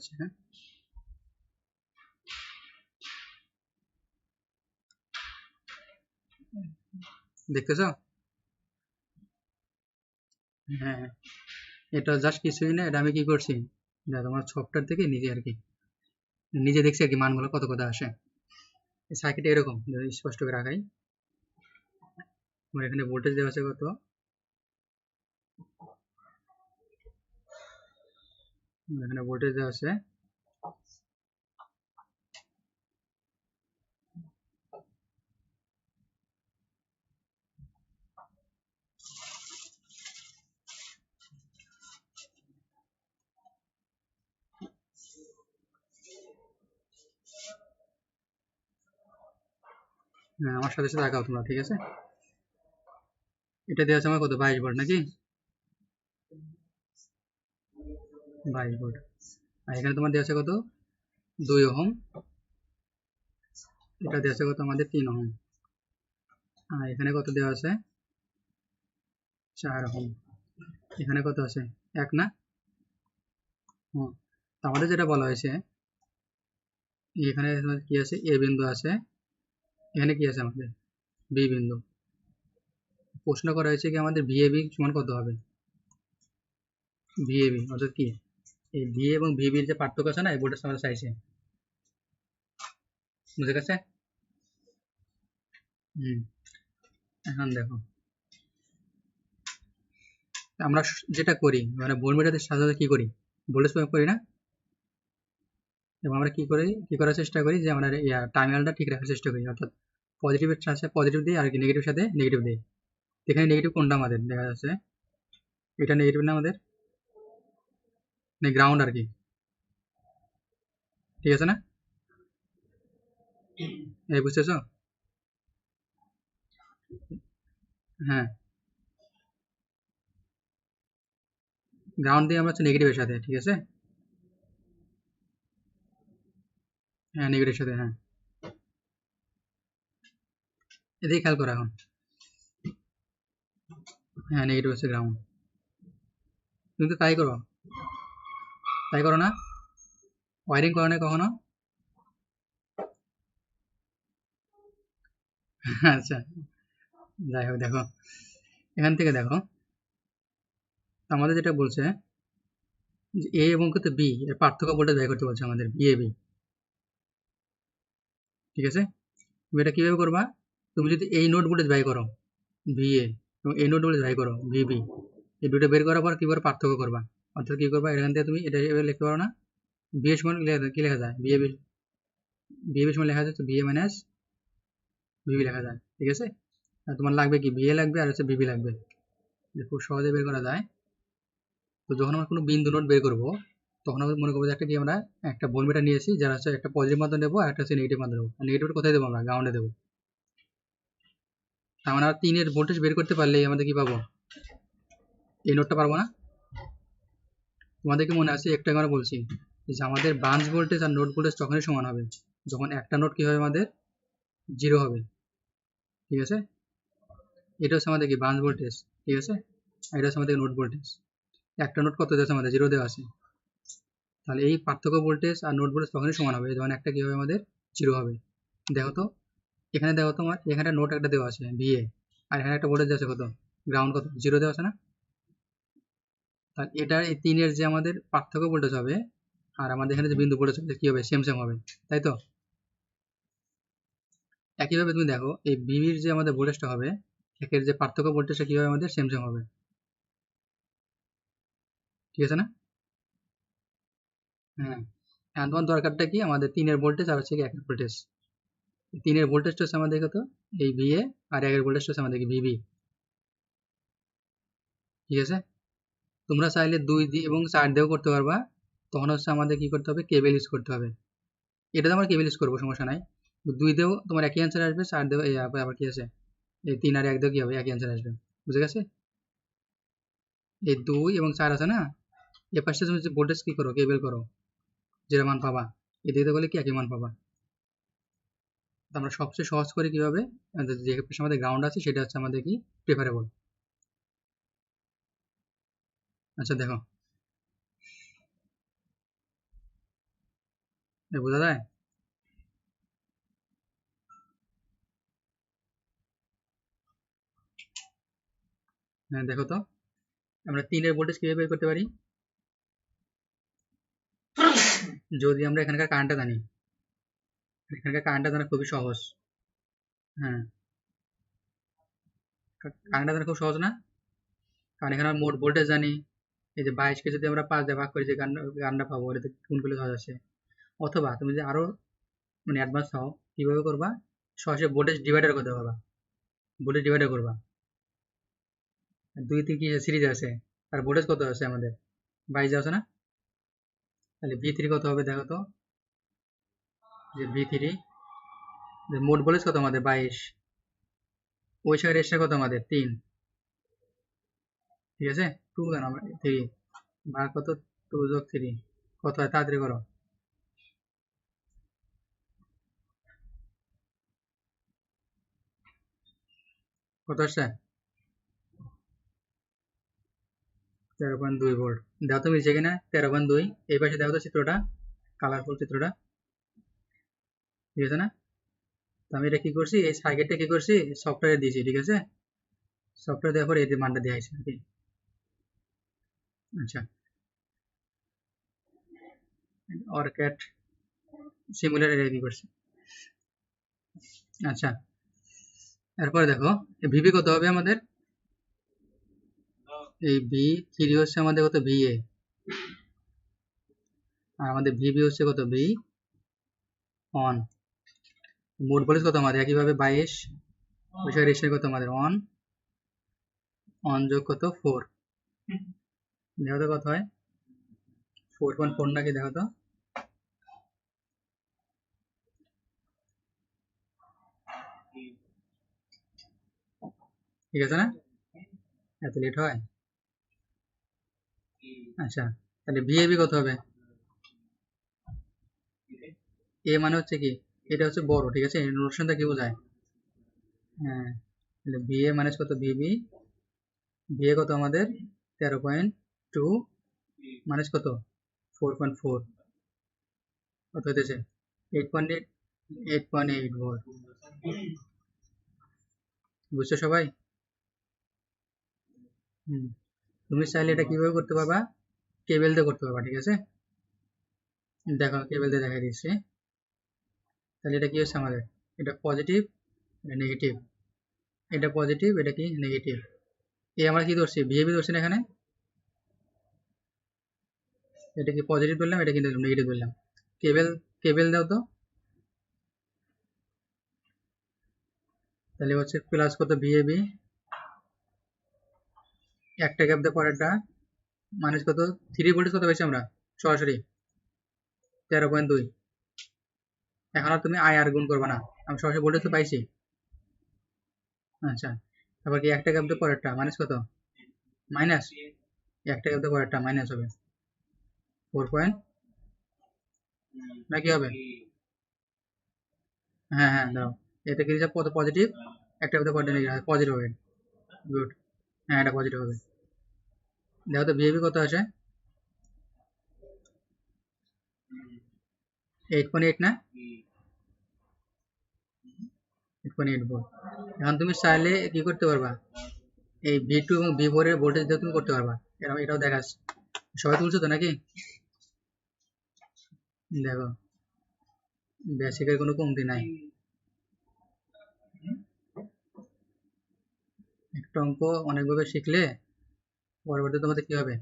একটা হচ্ছে দেখতেছ হ্যাঁ এটা জাস্ট কিছুই না, এটা আমি কি করছি? যা তোমার সফটওয়্যার থেকে নিজে আর কি, নিজে দেখছি আর কি মানগুলো কত কত আসে। সার্কিট এরকম স্পষ্ট করে রাখাই আমার এখানে ভোল্টেজ দেওয়া আছে কত? এখানে ভোল্টেজ দেওয়া আছে। হ্যাঁ আমার সাথে সাথে আঁকাও তোমরা, ঠিক আছে? এটা দেওয়া আছে আমার কত? বাইশ ভোল্ট নাকি? বাইশ ভোল্ট। আর এখানে তোমার দেওয়া আছে কত? দুই ওহম। এটা দেওয়া আছে কত? আমাদের তিন ওহম। আর এখানে কত দেওয়া আছে? চার ওহম। এখানে কত আছে? এক না? তো আমাদের যেটা বলা হয়েছে, এখানে কি আছে? এ বিন্দু আছে। এখানে কি আছে আমাদের? বি বিন্দু। প্রশ্ন করা হয়েছে কি আমাদের ভিএবি সমান কত হবে? ভিএবি অর্থাৎ কি? এই ভি এবং ভিবির যে পার্থক্য আছে না, এই বোর্ডের সামনে চাইছে বুঝে গেছে এখন দেখো। আমরা যেটা করি মানে ভোল্টমিটারের সাথে কি করি? ভোল্টেজ প্রয়োগ করি না? এবং আমরা কি করি, কি করার চেষ্টা করি যে আমরা টার্মিনালটা ঠিক রাখার চেষ্টা করি। অর্থাৎ পজিটিভের সাথে পজিটিভ দিই আর কি নেগেটিভ সাথে নেগেটিভ দিই এখানে নেগেটিভ কোনটা আমাদের? দেখা যাচ্ছে। এটা নেগেটিভ না আমাদের? গ্রাউন্ড আর কি ঠিক আছে না এই বুঝতেছো হ্যাঁ গ্রাউন্ড দিয়ে আমরা হচ্ছে নেগেটিভের সাথে ঠিক আছে হ্যাঁ নেগেটিভের সাথে হ্যাঁ এদিকে খেয়াল করো এখন হ্যাঁ নেগেটিভ হচ্ছে গ্রাউন্ড তুমি তো তাই করো তাই করো না? ওয়ারিং করো না কখনো? আচ্ছা যাই হোক, দেখো। এখান থেকে দেখো। আমাদের যেটা বলছে এ এবং কত বি এর পার্থক্য ভোল্টেজ ব্যয় করতে বলছে আমাদের বি এ বি ঠিক আছে? তুমি এটা কীভাবে করবা? তুমি যদি এই নোট ভোল্টেজ ব্যয় করো বি এ এবং এই নোট ভোল্টেজ ব্যয় করো বি বি এই দুটো বের করার পর কীভাবে পার্থক্য করবা? অর্থাৎ কী করবা? এখান থেকে তুমি এটা এভাবে লিখতে পারো না। বি এ সমান কি লেখা যায়? B A B B A সমান লেখা যাচ্ছে বি এ মাইনাস বিবি লেখা যায়, ঠিক আছে? আর তোমার লাগবে কি? বিএ লাগবে আর হচ্ছে বিবি লাগবে। খুব সহজে বের করা যায়। তো যখন আমরা কোনো বিন্দু নোট বের করব, তখন আমরা মনে করব যে একটা কি আমরা একটা ভোল্টমিটার নিয়েছি, যারা হচ্ছে একটা পজিটিভ মাধ্যম নেব আর একটা হচ্ছে নেগেটিভ মাধ্যম নেব। নেগেটিভটা কোথায় দেবো আমরা? গ্রাউন্ডে দেবো। তার মানে আমরা তিনের ভোল্টেজ বের করতে পারলেই আমাদের কি পাবো? এই নোটটা পারব না? তোমাদেরকে মনে আছে, একটা আমরা বলছি, যে আমাদের ব্রাঞ্চ ভোল্টেজ আর নোট ভোল্টেজ তখনই সমান হবে, যখন একটা নোট কি হবে আমাদের? জিরো হবে। ঠিক আছে? এটা হচ্ছে আমাদের কি? ব্রাঞ্চ ভোল্টেজ ঠিক আছে? এটা হচ্ছে আমাদের নোট ভোল্টেজ একটা নোট কত দেওয়া আছে? আমাদের জিরো দেওয়া আছে। তাহলে এই পার্থক্য ভোল্টেজ আর নোট ভোল্টেজ তখনই সমান হবে যখন একটা কি হবে আমাদের? জিরো হবে। দেখো তো, এখানে দেখো তোমার, এখানে নোট একটা দেওয়া আছে বিএ আর এখানে একটা ভোল্টেজ আছে কত? গ্রাউন্ড কত? জিরো দেওয়া আছে না? তাহলে এটার এই তিনের যে আমাদের পার্থক্য ভোল্টেজ হবে, আর আমাদের এখানে যে বিন্দু ভোল্টেজ হবে কি হবে? সেম সেম হবে। তাই তো? একইভাবে তুমি দেখো, এই বিবির যে আমাদের ভোল্টেজটা হবে, একের যে পার্থক্য ভোল্টেজটা কি হবে আমাদের সেম সেম হবে? ঠিক আছে না? হ্যাঁ। এখন তোমার দরকারটা কি? আমাদের তিনের ভোল্টেজ আর হচ্ছে একের ভোল্টেজ। তিনের ভোল্টেজটা হচ্ছে আমাদের কত? এই বিএ আর একের ভোল্টেজটা হচ্ছে আমাদের বিবি ঠিক আছে? তোমরা চাইলে দুই দিয়ে এবং চার দিয়েও করতে পারবা। তখন হচ্ছে আমাদের কি করতে হবে? কেবেল ইউজ করতে হবে। এটাতে আমরা কেবেল ইউজ করব, সমস্যা নাই। দুই দিয়েও তোমার একই অ্যান্সার আসবে, চার দিয়েও এই আবার কি আছে? এই তিন আর এক দিয়েও কি হবে? একই অ্যান্সার আসবে। বুঝে গেছে? এই দুই এবং চার আছে না? এ পাশে তুমি ভোল্টেজ কি করো? কেবেল করো। যেটা মান পাবা। এই দিকে গেলে কি একই মান পাবা? আমরা সবচেয়ে সহজ করে কীভাবে যে পাশে আমাদের গ্রাউন্ড আছে, সেটা হচ্ছে আমাদের কি? প্রেফারেবল আচ্ছা দেখো। বোঝা যায়? হ্যাঁ দেখো তো। আমরা তিনের ভোল্টেজ কীভাবে বের করতে পারি? যদি আমরা এখানকার কারেন্টটা জানি। এখানকার কারেন্টটা জানা খুবই সহজ। হ্যাঁ। কারেন্টটা জানা খুব সহজ না? কারণ এখানে মোট ভোল্টেজ জানি। এই যে বাইশকে যদি আমরা পাঁচ দিয়ে ভাগ করি, যে গান গানটা পাবো এটাতে কোন করলে সহজ আছে অথবা তুমি যদি আরও মানে অ্যাডভান্স হও, কীভাবে করবা? সরাসরি ভোল্টেজ ডিভাইডার করতে পারবা। ভোল্টেজ ডিভাইডার করবা। দুই তিন কি সিরিজ আছে, আর ভোল্টেজ কত আছে আমাদের? বাইশ আছে না? তাহলে ভি থ্রি কত হবে দেখো তো? যে ভি থ্রি মোট ভোল্টেজ কত আমাদের? বাইশ। ওই সাইড এসে কত আমাদের? তিন। ঠিক আছে? টু কেন থ্রি। বা কত? টু যোগ থ্রি। কত হয়? তাড়াতাড়ি করো। কত আসছে? তেরো পয়েন্ট দুই ভোল্ট। দেখো তো মিলছে কিনা? তেরো পয়েন্ট দুই। এই পাশে দেখো তো চিত্রটা। কালারফুল চিত্রটা। ঠিক আছে না? তো আমি এটা কি করছি? এই সার্কিটটা কি করছি? সফটওয়্যারে দিয়েছি, ঠিক আছে? সফটওয়্যার দেওয়ার পরে এই মানটা দেওয়া হয়েছে আচ্ছা। অরক্যাট সিমুলার এটা কি করছে আচ্ছা। এরপরে দেখো ভিভি কত হবে আমাদের? এই ভি থ্রি হচ্ছে আমাদের কত? ভি এ আর আমাদের ভিবি হচ্ছে কত? ভি অন মোট ভোল্টেজ কত আমাদের? একইভাবে বাইশ। রেশিও কত আমাদের? অন অন যোগ কত? ফোর দেখো তো কত হয়। ফোর পয়েন্ট ফোর নাকি দেখো তো। ঠিক আছে না? এত লেট হয়? আচ্ছা তাহলে ভিএবি কত হবে? এ মানে হচ্ছে কি? এটা হচ্ছে বড়, ঠিক আছে? নোটেশনটা কি বোঝায়? হ্যাঁ তাহলে বিএ মাইনাস কত? বিবি বিএ কত আমাদের? তেরো পয়েন্ট টু মাইনাস কত? ফোর পয়েন্ট ফোর কত হতেছে eight point eight eight point eight volt বুঝছ সবাই? হুম। তুমি চাইলে এটা কীভাবে করতে পারবা? কেবেল দিয়ে করতে পারবা, ঠিক আছে? দেখো কেবেল দিয়ে দেখা দিচ্ছি। তাহলে এটা কি হচ্ছে আমাদের? এটা পজিটিভ এটা নেগেটিভ এটা পজিটিভ এটা কি? নেগেটিভ এই আমরা কি ধরছি? বিহেভি ধরছি না এখানে? এটা কি পজিটিভ বললাম এটা কিন্তু নেগেটিভ বললাম কেবেল কেবেল দাও তো। তাহলে হচ্ছে প্লাস কত? বিএবি একটা গ্যাপ দিয়ে পরেরটা। মাইনাস কত? থ্রি ভোল্টেজ কত পেয়েছি আমরা? সরাসরি তেরো পয়েন্ট দুই। এখন আর তুমি আই আর গুণ করবে না। আমি সরাসরি ভোল্টেজ তো পাইছি। আচ্ছা তারপর কি একটা গ্যাপ দিয়ে পরেরটা? মাইনাস কত? মাইনাস একটা গ্যাপ দিয়ে পরেরটা মাইনাস হবে। ফোর পয়েন্ট না কি হবে? হ্যাঁ হ্যাঁ দাও। এটা কি কত? পজিটিভ একটা নেগেটিভ পজিটিভ হবে। গুড হ্যাঁ এটা পজিটিভ হবে। দেখো তো বিহেভি কত আছে? এইট পয়েন্ট এইট না? এইট পয়েন্ট এইট ভোল্ট এখন তুমি চাইলে কি করতে পারবা? এই ভি টু এবং ভি ফোর এর ভোল্টেজ দিয়ে তুমি করতে পারবা। এরকম এটাও দেখাচ্ছে সবাই তুলছো তো নাকি? দেখো বেসিকের কোনো কমতি নাই। একটা অঙ্ক অনেকভাবে শিখলে পরবর্তী তোমাদের কি হবে?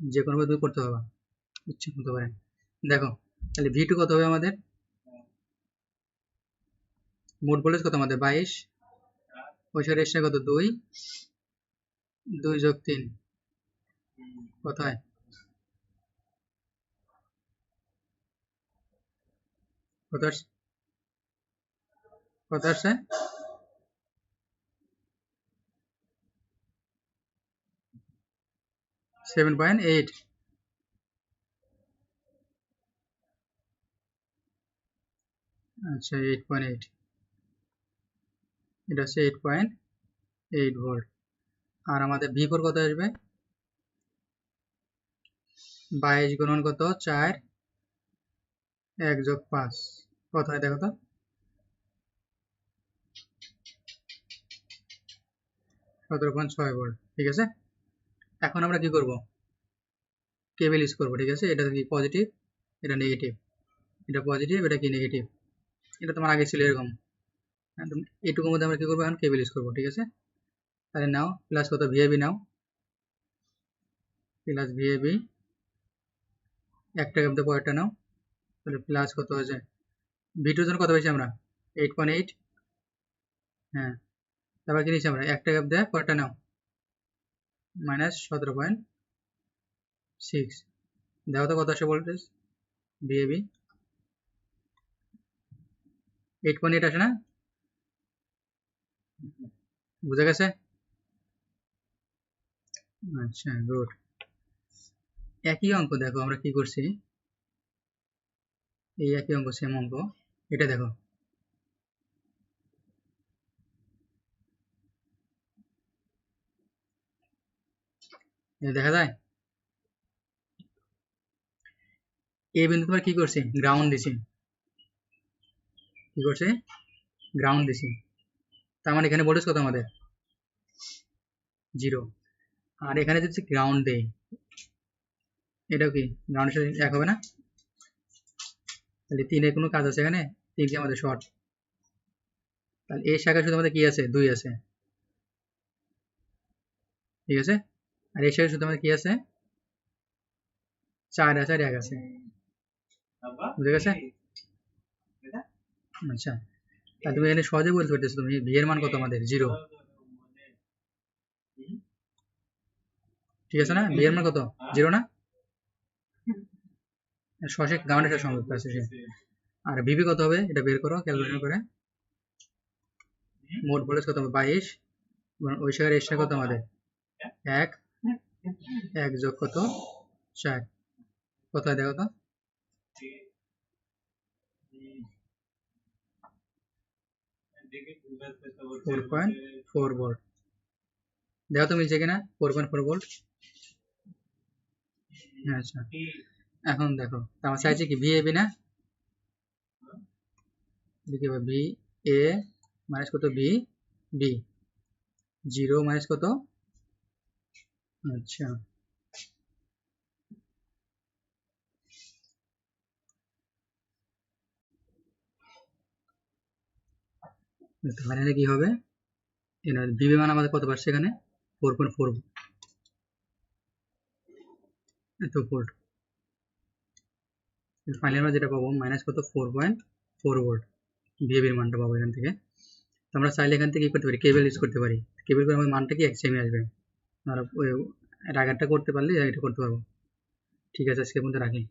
যে কোনো ভাবে করতে পারবা, ইচ্ছে করতে পারেন দেখো, তাহলে ভি টু কত হবে আমাদের? মোট ভোল্টেজ কত আমাদের? বাইশ। সাইড কত? দুই। দুই যোগ তিন। কত হয়? কত আসছে কত আসছে সেভেন পয়েন্ট এইট আচ্ছা এইট পয়েন্ট এইট এটা হচ্ছে এইট পয়েন্ট এইট ভোল্ট আর আমাদের ভি ফোর কত আসবে? বাইশ গুণন কত? চার। এক যোগ পাঁচ। কত হয় দেখো তো? সতেরো পয়েন্ট ছয় ভোল্ট ঠিক আছে? এখন আমরা কি করব? কেবল ইউজ করব, ঠিক আছে? এটা কি পজিটিভ এটা নেগেটিভ এটা পজিটিভ এটা কি নেগেটিভ এটা তোমার আগে ছিল এরকম। একদম এটুকুর মধ্যে আমরা কি করব এখন? কেবল ইউজ করব, ঠিক আছে? তাহলে নাও প্লাস কত? ভিএবি নাও। প্লাস ভিএবি একটা গ্যাপ পরেরটা নাও। তাহলে প্লাস কত হয়েছে ভিটুর জন্য কত পেয়েছি আমরা? এইট পয়েন্ট এইট হ্যাঁ তারপর কি নিচ্ছি আমরা? একটা গ্যাপ দেয়, পরেরটা নাও। মাইনাস সতেরো পয়েন্ট সিক্স দেখো তো কত আসে voltage VAB eight point eight আসে না? বুঝা গেছে? আচ্ছা গুড একই অঙ্ক, দেখো আমরা কি করছি? এই একই অঙ্ক সেম অঙ্ক। এটা দেখো। দেখা যায়? এই বিন্দু তোমার কি করছে? গ্রাউন্ড দিছি। কি করছে? গ্রাউন্ড দিছি। তার মানে এখানে ভোল্টেজ কত আমাদের? জিরো আর এখানে যদি গ্রাউন্ড দেই, এটাও কি? গ্রাউন্ডের সাথে এক হবে না? তাহলে তিনের কোনো কাজ আছে এখানে? তিনটি আমাদের শর্ট তাহলে এই শাখা শুধু আমাদের কি আছে? দুই আছে। ঠিক আছে? আর এই শাখা শুধু আমাদের কি আছে? চার আছে আর এক আছে। বুঝে গেছে আচ্ছা। তাহলে তুমি এখানে সহজে বলতে পারতেছো, তুমি ভি এর মান কত আমাদের? জিরো। ঠিক আছে না? ভি এর মান কত? জিরো না? সঠিক গ্রাউন্ডের সাথে সংযুক্ত আছে সে আর ভিভি কত হবে? এটা বের করো ক্যালকুলেশন করে। মোট ভোল্টেজ কত হবে? বাইশ। ওই শাখার এক্সট্রা কত আমাদের? এক। এক যোগ কত? চার। কত হয় দেখো তো? ফোর পয়েন্ট ফোর ভোল্ট দেখো তো মিলছে কিনা? ফোর পয়েন্ট ফোর ভোল্ট আচ্ছা। এখন দেখো আমার চাইছে কি ভি এ বি না? বি এ মাইনাস কত বি বি জিরো মাইনাস কত? আচ্ছা। তাহলে কি হবে? ভিবি মান আমাদের কত পারছে এখানে? ফোর পয়েন্ট ফোর এত ভোল্ট ফাইনাল আমরা যেটা পাবো মাইনাস কত? ফোর পয়েন্ট ফোর ভোল্ট ভিএবির মানটা পাবো এখান থেকে। তো আমরা চাইলে এখান থেকে কী করতে পারি? কেবল ইউজ করতে পারি। কেবল করে আমাদের মানটা কি? এক সেমে আসবে। আমরা ওই রাগারটা করতে পারলে এটা করতে পারব। ঠিক আছে আজকে মধ্যে রাখি।